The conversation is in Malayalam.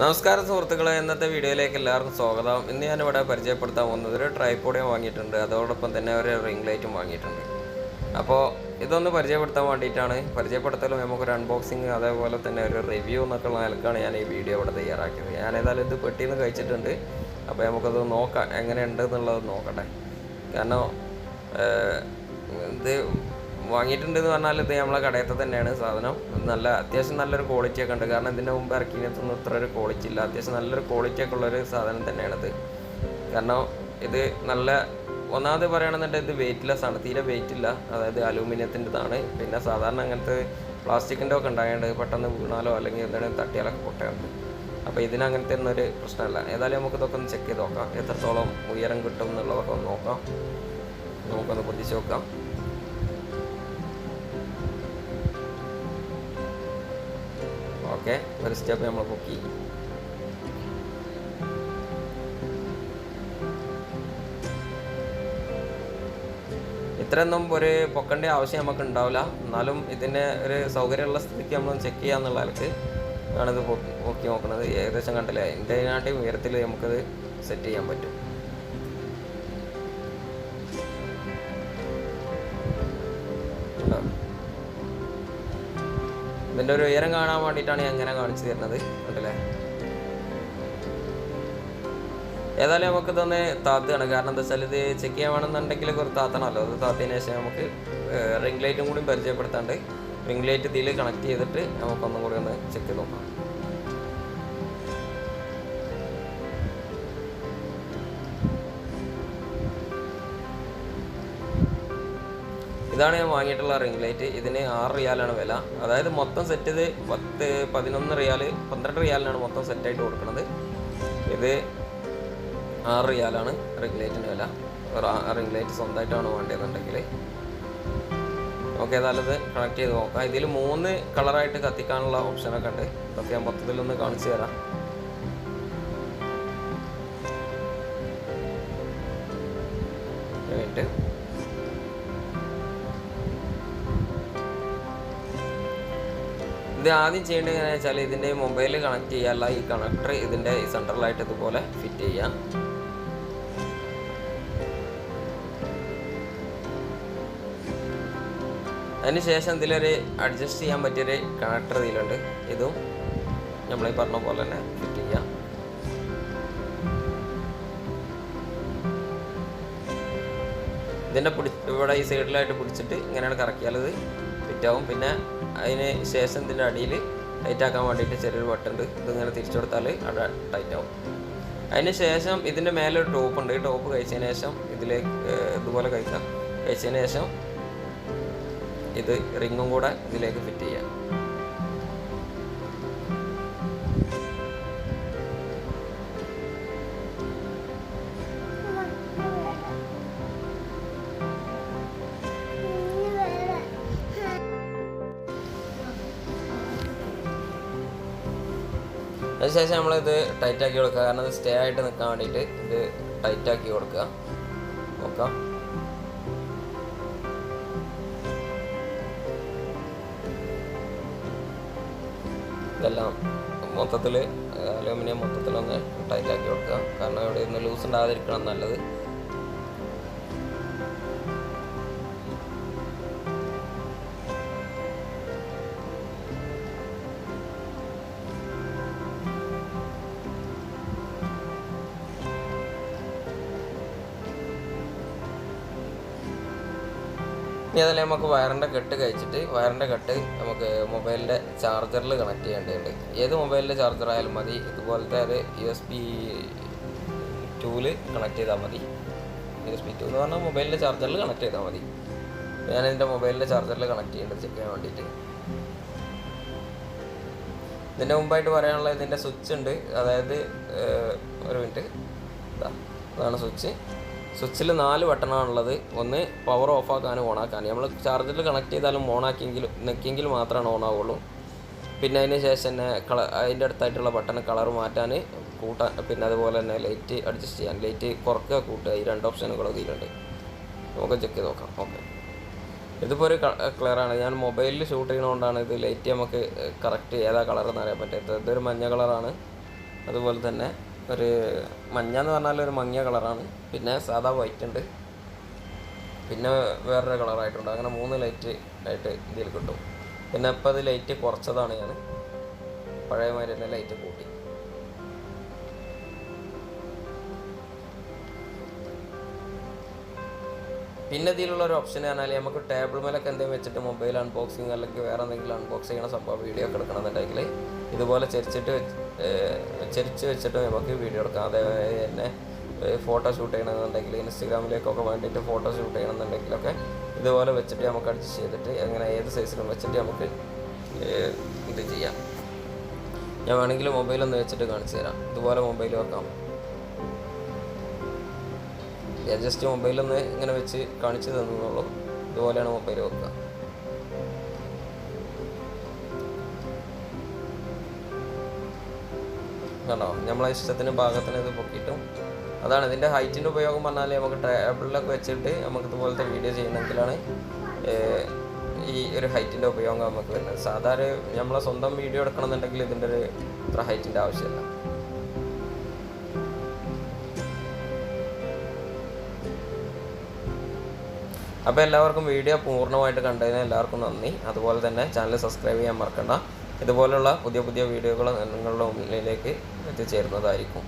നമസ്കാരം സുഹൃത്തുക്കളെ ഇന്നത്തെ വീഡിയോയിലേക്ക് എല്ലാവർക്കും സ്വാഗതം. ഇന്ന് ഞാനിവിടെ പരിചയപ്പെടുത്താൻ പോകുന്നത് ഒരു ട്രൈപ്പോഡിയം വാങ്ങിയിട്ടുണ്ട്. അതോടൊപ്പം തന്നെ ഒരു റിംഗ് ലൈറ്റും വാങ്ങിയിട്ടുണ്ട്. അപ്പോൾ ഇതൊന്ന് പരിചയപ്പെടുത്താൻ വേണ്ടിയിട്ടാണ്. പരിചയപ്പെടുത്തലും നമുക്കൊരു അൺബോക്സിങ് അതേപോലെ തന്നെ ഒരു റിവ്യൂ എന്നൊക്കെ നിലക്കാണ് ഞാൻ ഈ വീഡിയോ ഇവിടെ തയ്യാറാക്കിയത്. ഞാൻ ഏതായാലും ഇത് പെട്ടിന്ന് കഴിച്ചിട്ടുണ്ട്. അപ്പോൾ നമുക്കത് നോക്കാം എങ്ങനെയുണ്ട് എന്നുള്ളത് നോക്കട്ടെ. കാരണം ഇത് വാങ്ങിയിട്ടുണ്ട് എന്ന് പറഞ്ഞാൽ ഇത് നമ്മളെ കടയത്തെ തന്നെയാണ് സാധനം. നല്ല അത്യാവശ്യം നല്ലൊരു ക്വാളിറ്റി ഒക്കെ ഉണ്ട്. കാരണം ഇതിന്റെ മുമ്പ് ഇറക്കിയതൊന്നും ഇത്ര ഒരു ക്വാളിറ്റി ഇല്ല. അത്യാവശ്യം നല്ലൊരു ക്വാളിറ്റി ഒക്കെ ഉള്ളൊരു സാധനം തന്നെയാണിത് കാരണം ഇത് നല്ല ഒന്നാമത് പറയുകയാണെന്നുണ്ടെങ്കിൽ ഇത് വെയിറ്റ്ലെസ് ആണ് തീരെ വെയിറ്റ് ഇല്ല. അതായത് അലൂമിനിയത്തിന്റെതാണ്. പിന്നെ സാധാരണ അങ്ങനത്തെ പ്ലാസ്റ്റിക്കിന്റെ ഒക്കെ ഉണ്ടായത് പെട്ടെന്ന് വീണാലോ അല്ലെങ്കിൽ എന്തെങ്കിലും തട്ടിയാലൊക്കെ പൊട്ടയുണ്ട് അപ്പോൾ ഇതിന് അങ്ങനത്തെ ഒന്നും ഒരു പ്രശ്നമല്ല. ഏതായാലും നമുക്ക് ഇതൊക്കെ ഒന്ന് ചെക്ക് ചെയ്ത് നോക്കാം. എത്രത്തോളം ഉയരം കിട്ടും എന്നുള്ളതൊക്കെ ഒന്ന് നോക്കാം. നമുക്കൊന്ന് പൊതിച്ച് നോക്കാം. ഓക്കെ ഒരു സ്റ്റെപ്പ് നമ്മൾ പൊക്കി. ഇത്രയൊന്നും ഒരു പൊക്കണ്ട ആവശ്യം നമുക്ക് ഉണ്ടാവില്ല. എന്നാലും ഇതിന്റെ ഒരു സൗകര്യമുള്ള സ്ഥിതിക്ക് നമ്മൾ ചെക്ക് ചെയ്യുക എന്നുള്ള നിലയ്ക്ക് ആണിത് പൊക്കി നോക്കുന്നത്. ഏകദേശം കണ്ടില്ലേ? ഇതിനായിട്ടും ഉയരത്തിൽ നമുക്കത് സെറ്റ് ചെയ്യാൻ പറ്റും. ഇതിന്റെ ഒരു ഉയരം കാണാൻ വേണ്ടിയിട്ടാണ് ഞാൻ ഇങ്ങനെ കാണിച്ചു തരുന്നത്. കണ്ടില്ലേ? ഏതായാലും നമുക്ക് ഇതൊന്ന് താത്തുകയാണ്. കാരണം എന്താ വെച്ചാൽ ഇത് ചെക്ക് ചെയ്യാൻ വേണമെന്നുണ്ടെങ്കിൽ കുറച്ച് താത്തണമല്ലോ അത് താത്തതിന് ശേഷം നമുക്ക് റിംഗ് ലൈറ്റും കൂടി പരിചയപ്പെടുത്താണ്ട് റിംഗ് ലൈറ്റ് ഇതിൽ കണക്ട് ചെയ്തിട്ട് നമുക്കൊന്നും കൂടി ഒന്ന് ചെക്ക് നോക്കാം. ഇതാണ് ഞാൻ വാങ്ങിയിട്ടുള്ള റിംഗ് ലൈറ്റ്. ഇതിന് ആറ് റിയാലാണ് വില. അതായത് മൊത്തം സെറ്റ് ഇത് പത്ത് പതിനൊന്ന് റിയാൽ പന്ത്രണ്ട് റിയാലിനാണ് മൊത്തം സെറ്റായിട്ട് കൊടുക്കുന്നത്. ഇത് ആറ് റിയാലാണ് റിംഗ് ലൈറ്റിന്റെ വില. റിംഗ് ലൈറ്റ് സ്വന്തമായിട്ടാണ് വേണ്ടതെന്നുണ്ടെങ്കിൽ ഓക്കെ ഏതായാലും ഇത് കണക്ട് ചെയ്ത് നോക്കാം. ഇതിൽ മൂന്ന് കളറായിട്ട് കത്തിക്കാനുള്ള ഓപ്ഷനൊക്കെ ഉണ്ട്. ഇതൊക്കെ ഞാൻ മൊത്തത്തിലൊന്ന് കാണിച്ചു തരാം. ഒരു ഇത് ആദ്യം ചെയ്യേണ്ടത് എങ്ങനെയാണെന്ന് വെച്ചാൽ ഇതിന്റെ മൊബൈൽ കണക്ട് ചെയ്യാനുള്ള ഈ കണക്ടർ ഇതിന്റെ സെൻട്രലായിട്ട് ഇതുപോലെ ഫിറ്റ് ചെയ്യാം അതിന് ശേഷം ഇതിലൊരു അഡ്ജസ്റ്റ് ചെയ്യാൻ പറ്റിയൊരു കണക്ടർ ഇതിലുണ്ട്. ഇതും നമ്മളീ പറഞ്ഞ പോലെ തന്നെ ഫിറ്റ് ചെയ്യാം ഇതിന്റെ പിടി ഇവിടെ ഈ സൈഡിലായിട്ട് പിടിച്ചിട്ട് ഇങ്ങനെയാണ് കറക്കിയാൽ ഇത് ഫിറ്റ് ആവും പിന്നെ അതിന് ശേഷം ഇതിന്റെ അടിയിൽ ടൈറ്റ് ആക്കാൻ വേണ്ടിയിട്ട് ചെറിയൊരു ബട്ടൺ ഉണ്ട്. ഇതിങ്ങനെ തിരിച്ചു കൊടുത്താൽ അവിടെ ടൈറ്റ് ആവും അതിന് ശേഷം ഇതിന്റെ മേലെ ഒരു ടോപ്പ് ഉണ്ട്. ഈ ടോപ്പ് കഴിച്ചതിന് ശേഷം ഇതിലേക്ക് ഇതുപോലെ കഴിക്കാം. കഴിച്ചതിന് ശേഷം ഇത് റിങ്ങും കൂടെ ഇതിലേക്ക് ഫിറ്റ് ചെയ്യാം. അതിനുശേഷം നമ്മളിത് ടൈറ്റ് ആക്കി കൊടുക്കുക. കാരണം ഇത് സ്റ്റേ ആയിട്ട് നിൽക്കാൻ വേണ്ടിയിട്ട് ഇത് ടൈറ്റ് ആക്കി കൊടുക്കുക. നോക്കാം. ഇതെല്ലാം മൊത്തത്തിൽ അലൂമിനിയം മൊത്തത്തിലൊന്ന് ടൈറ്റ് ആക്കി കൊടുക്കുക. കാരണം ഇവിടെ ഒന്ന് ലൂസ് ഉണ്ടാകാതിരിക്കണം നല്ലത്. ഇനി അതിൽ നമുക്ക് വയറിന്റെ കെട്ട് കഴിച്ചിട്ട് വയറിന്റെ കെട്ട് നമുക്ക് മൊബൈലിന്റെ ചാർജറിൽ കണക്ട് ചെയ്യേണ്ടതുണ്ട്. ഏത് മൊബൈലിന്റെ ചാർജർ ആയാലും മതി. ഇതുപോലത്തെ ഒരു U S B tool connect ചെയ്താൽ മതി. യു എസ് പി ടു എന്ന് പറഞ്ഞാൽ മൊബൈലിന്റെ ചാർജറിൽ കണക്ട് ചെയ്താൽ മതി. ഞാൻ എന്റെ മൊബൈലിന്റെ ചാർജറിൽ കണക്ട് ചെയ്യേണ്ടത് ചെക്ക് ചെയ്യാൻ വേണ്ടിയിട്ട്. ഇതിന്റെ മുമ്പായിട്ട് പറയാനുള്ള ഇതിന്റെ സ്വിച്ച് ഉണ്ട്. അതായത് ഒരു മിനിറ്റ്. അതാണ് സ്വിച്ച്. സ്വിച്ചിൽ നാല് ബട്ടണാണുള്ളത്. ഒന്ന് പവർ ഓഫ് ആക്കാനും ഓൺ ആക്കാനും. നമ്മൾ ചാർജറിൽ കണക്ട് ചെയ്താലും ഓൺ ആക്കിയെങ്കിൽ നെക്കിയെങ്കിൽ മാത്രമാണ് ഓൺ ആവുള്ളൂ. പിന്നെ അതിന് ശേഷം തന്നെ കള അതിന്റെ അടുത്തായിട്ടുള്ള ബട്ടൺ കളർ മാറ്റാൻ കൂട്ടാൻ പിന്നെ അതുപോലെ തന്നെ ലൈറ്റ് അഡ്ജസ്റ്റ് ചെയ്യാൻ ലൈറ്റ് കുറക്കുക കൂട്ടുക. ഈ രണ്ട് ഓപ്ഷനുകൾ ഇതിലുണ്ട്. നമുക്ക് ചെക്ക് ചെയ്ത് നോക്കാം. ഓക്കെ ഇതിപ്പോൾ ഒരു ആണ്. ഞാൻ മൊബൈലിൽ ഷൂട്ട് ചെയ്യണതുകൊണ്ടാണ് ഇത് ലൈറ്റ് നമുക്ക് കറക്റ്റ് ഏതാ കളർ എന്നറിയാൻ പറ്റാത്തത്. ഇതൊരു മഞ്ഞ കളറാണ് അതുപോലെ തന്നെ ഒരു മഞ്ഞ എന്ന് പറഞ്ഞാൽ ഒരു മങ്ങിയ കളറാണ്. പിന്നെ സാധാ വൈറ്റ് ഉണ്ട്. പിന്നെ വേറൊരു കളറായിട്ടുണ്ട്. അങ്ങനെ മൂന്ന് ലൈറ്റ് ആയിട്ട് ഇതിൽ കിട്ടും പിന്നെ ഇപ്പം അത് ലൈറ്റ് കുറച്ചതാണ് ഞാൻ പഴയ മാതിരി തന്നെ ലൈറ്റ് കൂട്ടി പിന്നെ ഇതിലുള്ള ഒരു ഓപ്ഷൻ പറഞ്ഞാൽ നമുക്ക് ടേബിൾ മേലൊക്കെ എന്തെങ്കിലും വെച്ചിട്ട് മൊബൈൽ അൺബോക്സിങ് അല്ലെങ്കിൽ വേറെ എന്തെങ്കിലും അൺബോക്സ് ചെയ്യണ സംഭവം വീഡിയോ ഒക്കെ എടുക്കണമെന്നുണ്ടെങ്കിൽ ഇതുപോലെ ചെരിച്ചിട്ട് ഏഹ് വെച്ചിട്ട് നമുക്ക് വീഡിയോ എടുക്കാം. അതേപോലെ തന്നെ ഫോട്ടോ ഷൂട്ട് ചെയ്യണമെന്നുണ്ടെങ്കിൽ ഇൻസ്റ്റഗ്രാമിലേക്കൊക്കെ വേണ്ടിയിട്ട് ഫോട്ടോ ഷൂട്ട് ചെയ്യണമെന്നുണ്ടെങ്കിലൊക്കെ ഇതുപോലെ വെച്ചിട്ട് നമുക്ക് അഡ്ജസ്റ്റ് ചെയ്തിട്ട് അങ്ങനെ ഏത് സൈസിലും വെച്ചിട്ട് നമുക്ക് ഇത് ചെയ്യാം. ഞാൻ വേണമെങ്കിൽ മൊബൈലൊന്ന് വെച്ചിട്ട് കാണിച്ചു തരാം. ഇതുപോലെ മൊബൈൽ വെക്കാം. ജസ്റ്റ് മൊബൈലൊന്ന് ഇങ്ങനെ വെച്ച് കാണിച്ചു തന്നുള്ളൂ ഇതുപോലെയാണ് മൊബൈൽ വെക്കുക. കണ്ടോ? നമ്മളെ ഇഷ്ടത്തിന് ഭാഗത്തിന് ഇത് പൊക്കിയിട്ടും അതാണ് ഇതിന്റെ ഹൈറ്റിന്റെ ഉപയോഗം പറഞ്ഞാൽ നമുക്ക് ടേബിളിലൊക്കെ വെച്ചിട്ട് നമുക്ക് ഇതുപോലത്തെ വീഡിയോ ചെയ്യണമെങ്കിലാണ് ഈ ഒരു ഹൈറ്റിന്റെ ഉപയോഗം നമുക്ക് വരുന്നത്. സാധാരണ നമ്മളെ സ്വന്തം വീഡിയോ എടുക്കണമെന്നുണ്ടെങ്കിൽ ഇതിന്റെ ഒരു ഇത്ര ഹൈറ്റിന്റെ ആവശ്യമില്ല. അപ്പോൾ എല്ലാവർക്കും വീഡിയോ പൂർണമായിട്ട് കണ്ടതിന് എല്ലാവർക്കും നന്ദി. അതുപോലെ തന്നെ ചാനൽ സബ്സ്ക്രൈബ് ചെയ്യാൻ മറക്കണ്ട. ഇതുപോലുള്ള പുതിയ പുതിയ വീഡിയോകൾ നിങ്ങളുടെ മുന്നിലേക്ക് എത്തിച്ചേരുന്നതായിരിക്കും.